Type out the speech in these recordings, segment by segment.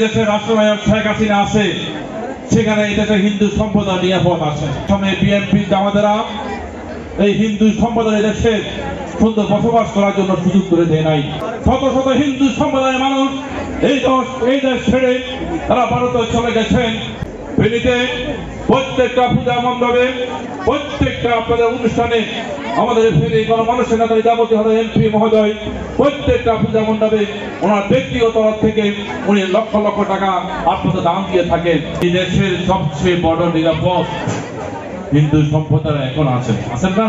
দেশের রাষ্ট্রনায়ক শেখ হাসিনা আছে, সেখানে এই দেশের হিন্দু সম্প্রদায় নিরাপদ আছে। সময় বিএনপি জামাতেরা এই হিন্দু সম্প্রদায় দেশে সুন্দর বসবাস করার জন্য সুযোগ করে দেয় নাই। শত শত হিন্দু সম্প্রদায়ের মানুষ এই দেশ এই দেশ ছেড়ে তারা ভারতে চলে গেছেন। প্রত্যেকটা পূজা মণ্ডপে প্রত্যেকটা আপনাদের অনুষ্ঠানে আমাদের ফেরি গণমানুষের নেতা যাবতীয় এমপি মহোদয়, প্রত্যেকটা পূজা মণ্ডপে ওনার ব্যক্তিগত থেকে উনি লক্ষ লক্ষ টাকা আপনাদের দান দিয়ে থাকেন। এই দেশের সবচেয়ে বড় নিরাপদ হিন্দু সম্প্রদায় এখন আছেন। আছেন না?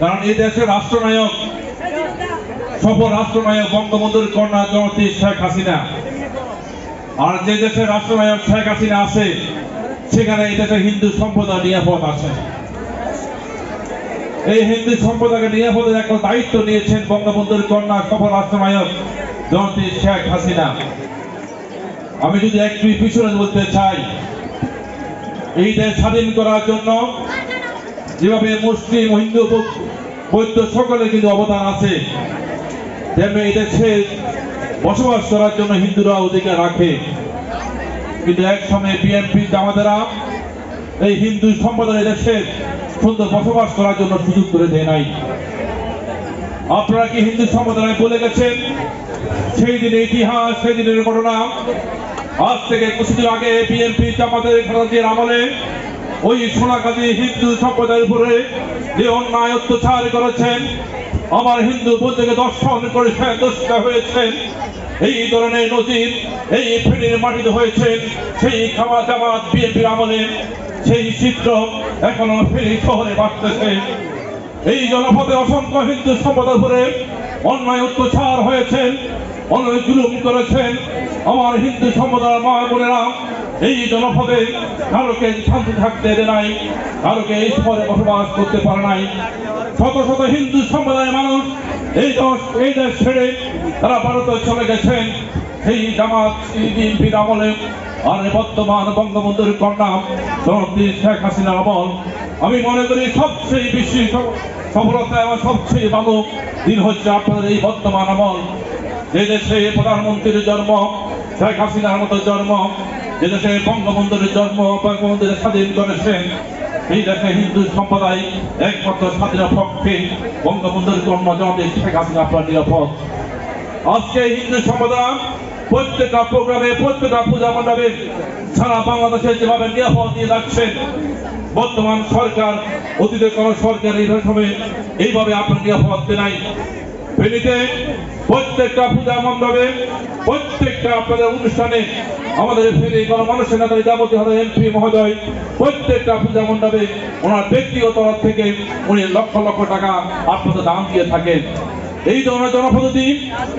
কারণ এই দেশের রাষ্ট্রনায়ক, সফল রাষ্ট্রনায়ক বঙ্গবন্ধুর কন্যা জনতি শেখ হাসিনা। আর যে দেশের রাষ্ট্রনায়ক শেখ হাসিনা আছে সেখানে দেশের হিন্দু সম্প্রদায় নিরাপদ আছে। এই হিন্দু সম্প্রদায়কে নিরাপদের একটা দায়িত্ব নিয়েছেন বঙ্গবন্ধুর কন্যা সফল রাষ্ট্রনায়ক জনতি শেখ হাসিনা। আমি যদি একটু পিছনে বলতে চাই এই দেশ স্বাধীন করার জন্য যেভাবে মুসলিম, হিন্দু, বৌদ্ধ সকলে কিন্তু অবদান আছে, তেমনি এই দেশে বসবাস করার জন্য হিন্দুরা অধিকার রাখে। এক সময় বিএনপি জামাতেরা এই হিন্দু সম্প্রদায় দেশে সুন্দর বসবাস করার জন্য সুযোগ করে দেয় নাই। আপনারা কি হিন্দু সম্প্রদায় বলে গেছেন? সেই দিনের ইতিহাস, সেই দিনের ঘটনা, আজ থেকে কিছুদিন আগে বিএনপি জামাতের খালেদার আমলে ওই সোনাগাজী হিন্দু সম্প্রদায়ের উপরে যে অন্যায় অত্যাচার করেছেন আমার হিন্দু বন্ধুকে দর্শন করেছেন দোষটা হয়েছেন। এই ধরনের নজির, এই ফেনীর মাটিতে হয়েছেন সেই খাওয়া জামাত বিএনপির আমলে সেই চিত্র এখনও ফেনী শহরে বাড়তেছে এই জনপদে অসংখ্য হিন্দু সম্প্রদায়ের উপরে অন্যায় অত্যাচার হয়েছেন, অন্যায় জুলুম করেছেন। আমার হিন্দু সম্প্রদায়ের মা বোনেরা, এই জনপদে কারোকে শান্তি থাকতে দেয় নাই, কারোকে এই শহরে বসবাস করতে পারে নাই। শত শত হিন্দু সম্প্রদায়ের মানুষ এই দেশ এই দেশ ছেড়ে তারা ভারতে চলে গেছেন। সেই জামাত বিএনপির আমলে। আর বর্তমান বঙ্গবন্ধুর কন্যা জনপ্রিয় শেখ হাসিনা আমল। আমি মনে করি সবচেয়ে বেশি সফলতা এবং সবচেয়ে ভালো দিন হচ্ছে আপনাদের এই বর্তমান আমল। যে দেশে প্রধানমন্ত্রীর জন্ম, শেখ হাসিনার মতো জন্ম, যে দেশে বঙ্গবন্ধুর জন্ম, বঙ্গবন্ধুর স্বাধীন করেছেন এই দেশে হিন্দু সম্প্রদায় একমাত্র স্বাধীনের পক্ষে বঙ্গবন্ধুর জন্ম জনদের শেখ হাসিনা আপনার নিরাপদ। আজকে হিন্দু সম্প্রদায় প্রত্যেকটা প্রোগ্রামে, প্রত্যেকটা পূজা মণ্ডপে সারা বাংলাদেশে যেভাবে নিরাপদ দিয়ে যাচ্ছেন বর্তমান সরকার অতীতে কোন সরকার এই সময় এইভাবে আপনার নিরাপদ নাই। ফেনীতে প্রত্যেকটা পূজা মণ্ডপে, প্রত্যেকটা আপনাদের অনুষ্ঠানে আমাদের ফেনী গণমানুষের নেতা যাবতীয় হলো এমপি মহোদয়, প্রত্যেকটা পূজা মণ্ডপে ওনার ব্যক্তিগত তরফ থেকে উনি লক্ষ লক্ষ টাকা আপনাদের দাম দিয়ে থাকেন। এই ধরনের জনপদ্ধতি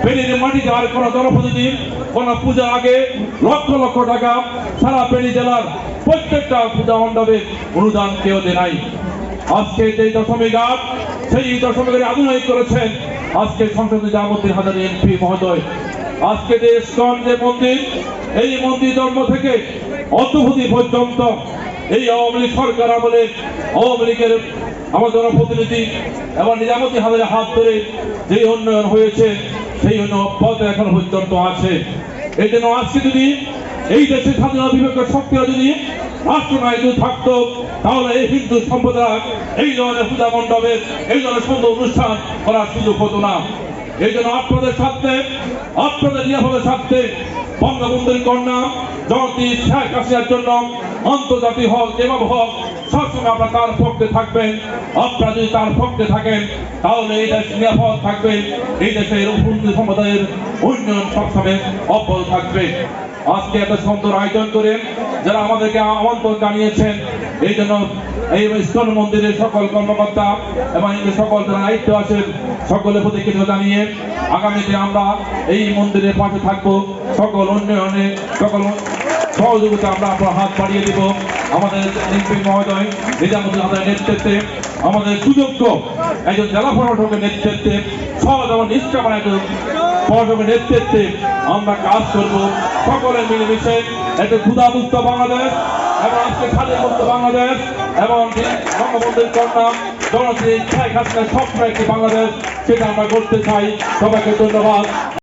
ফেনীর মাটিতে আর কোন জনপদ্ধতি কোন পূজা আগে লক্ষ লক্ষ টাকা সারা ফেনী জেলার প্রত্যেকটা পূজা মণ্ডপে অনুদান কেউ দেয় নাই। আজকে যে দশমী গাছ সেই দশমীকে আধুনিক করেছেন। আজকে সংসদে জামুদ্দিন হাজারি এমপি মহোদয়। আজকে যে ইস্কন যে মন্দির, এই মন্দির জন্ম থেকে অদ্যভূতি পর্যন্ত এই আওয়ামী লীগ সরকার আমলে আওয়ামী লীগের আমার জনপ্রতিনিধি এবং নিজামতি হাজারে হাত ধরে যে উন্নয়ন হয়েছে, সেই উন্নয়ন অব্যাহত এখনও পর্যন্ত আছে। এই জন্য আজকে যদি এই দেশের স্বাধীনতা বিবেকের শক্তিরা যদি রাষ্ট্রনায়ক থাকতো, তাহলে এই হিন্দু সম্প্রদায়, এই ধরনের পূজা মণ্ডপের এই ধরনের সুন্দর অনুষ্ঠান করার সুযোগ হতো না। এই জন্য আপনাদের স্বার্থে আপনাদের নিরাপদের স্বার্থে বঙ্গবন্ধুর কন্যা জগতি শেখ হাসিনার জন্য আন্তর্জাতিক হক যেভাবে হোক, সবসময় আপনারা তার পক্ষে থাকবেন। আপনারা যদি তার পক্ষে থাকেন, তাহলে এই দেশ নিরাপদ থাকবে। এই দেশের হিন্দু সম্প্রদায়ের উন্নয়ন সবসময় অব্যাহত থাকবে। আজকে এত সুন্দর আয়োজন করে যারা আমাদেরকে আমন্ত্রণ জানিয়েছেন এই জন্য এই ইস্কন মন্দিরের সকল কর্মকর্তা এবং এই সকল যারা দায়িত্ব আছেন, সকলের প্রতি কিছু জানিয়ে আগামীতে আমরা এই মন্দিরের পাশে থাকব। সকল উন্নয়নে, সকল সহযোগিতা আমরা আপনার হাত বাড়িয়ে দেব। আমাদের এমপি মহোদয় নিজামুদ্দিন আমাদের নেতৃত্বে, আমাদের সুযোগ্য একজন জেলা প্রশাসকের নেতৃত্বে, সহজ এবং নিষ্ঠাবান একজন প্রশাসকের নেতৃত্বে আমরা কাজ করব। সকলে মিলেমিশে একটা ক্ষুধামুক্ত বাংলাদেশ। এবং আজকে স্বাধীন মুক্ত বাংলাদেশ এবং বঙ্গবন্ধুর কন্যা জনশ্রী শেখ হাসিনার স্বপ্ন একটি বাংলাদেশ, সেটা আমরা করতে চাই। সবাইকে ধন্যবাদ।